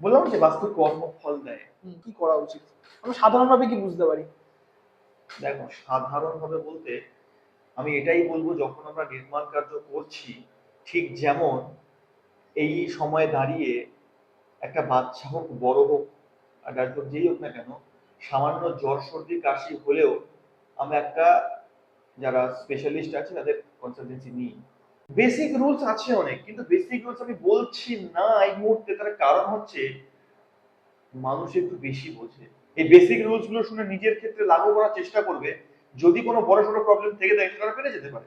বললাম যে বাস্তু কর্ম ফল দেয়। কি করা উচিত? আমরা সাধারণভাবে কি বুঝতে পারি? দেখো সাধারণভাবে বলতে আমি এটাই বলব যখন আমরা নির্মাণ কার্য করছি ঠিক যেমন এই সময়ে দাঁড়িয়ে একটা বাচ্চা হোক বড় হোক আর ডাক্তার যেই হোক না কেন সামান্য জ্বর সর্দি কাশি হলেও আমরা একটা যারা স্পেশালিস্ট আছে তাদের কনসালটেন্সি নিই। বেসিক রুলস আছে অনেক কিন্তু বেসিক রুলস আমি বলছি না এই মুহূর্তে। তার কারণ হচ্ছে মানুষ একটু বেশি বোঝে। এই বেসিক রুলসগুলো শুনে নিজের ক্ষেত্রে লাগু করার চেষ্টা করবে যদি কোনো বড় সড়ো প্রবলেম থেকে থাকে সেটা পেরে যেতে পারে।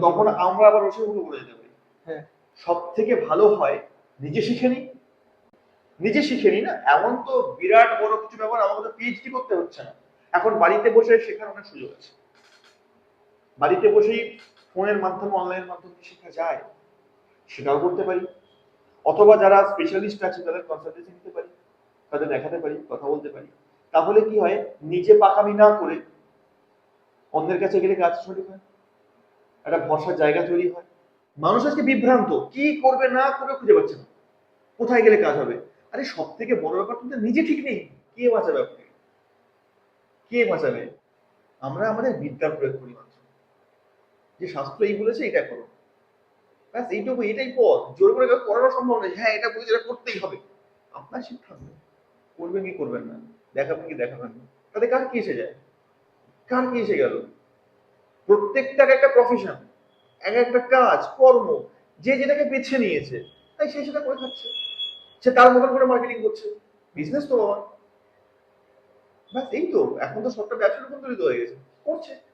তখন আমরা আবার ওসে উঠে পড়ে যেতে পারি। হ্যাঁ। সব থেকে ভালো হয় নিজে শিখে নি। নিজে শিখে নি না এমন তো বিরাট বড় কিছু ব্যাপার আমাকে তো পিএইচডি করতে হচ্ছে না। এখন বাড়িতে বসে শেখার অনেক সুযোগ আছে। বাড়িতে বসেই ফোনের মাধ্যমে, অনলাইনের মাধ্যমে শেখা যায়? সেটাও করতে পারি। অথবা যারা স্পেশালিস্ট আছে, তাদের কনসালটেন্সি নিতে পারি, তাদের দেখাতে পারি, কথা বলতে পারি। তাহলে কি হয়? নিজে পাকামি না করে অন্যের কাছে গেলে কাজ সঠিক হয়? একটা ভরসার জায়গা তৈরি হয়। মানুষ আজকে বিভ্রান্ত। কি করবে, না করবে খুঁজে পাচ্ছে না। কোথায় গেলে কাজ হবে? আরে সব থেকে বড় ব্যাপার তুমি নিজে ঠিক নেই। কে বাঁচাবে আপনাকে? কে বাঁচাবে? আমরা আমাদের বিদ্যার প্রয়োগ করি যে শাস্ত্র এই বলেছে, এটা করো। ব্যাস, এইটুকু, এটাই পথ। জোর করে কাউকে করানো সম্ভব নয় হ্যাঁ এটা বলেছে, এটা করতেই হবে। আপনার সিদ্ধান্ত করবেন কি করবেন না? দেখাবেন কি দেখাবেন না? তাতে কার কি এসে যায়? কার কি এসে গেল? প্রত্যেকটার একটা প্রফেশন এক একটা কাজ, কর্ম, যে যেটাকে বেছে নিয়েছে, তাই সে সেটা করে খাচ্ছে। সে তার মতন করে মার্কেটিং করছে। বিজনেস তো বাবা। ব্যাস, এই তো, এখন তো সবটা ব্যবসার উপর তৈরি হয়ে গেছে। করছে।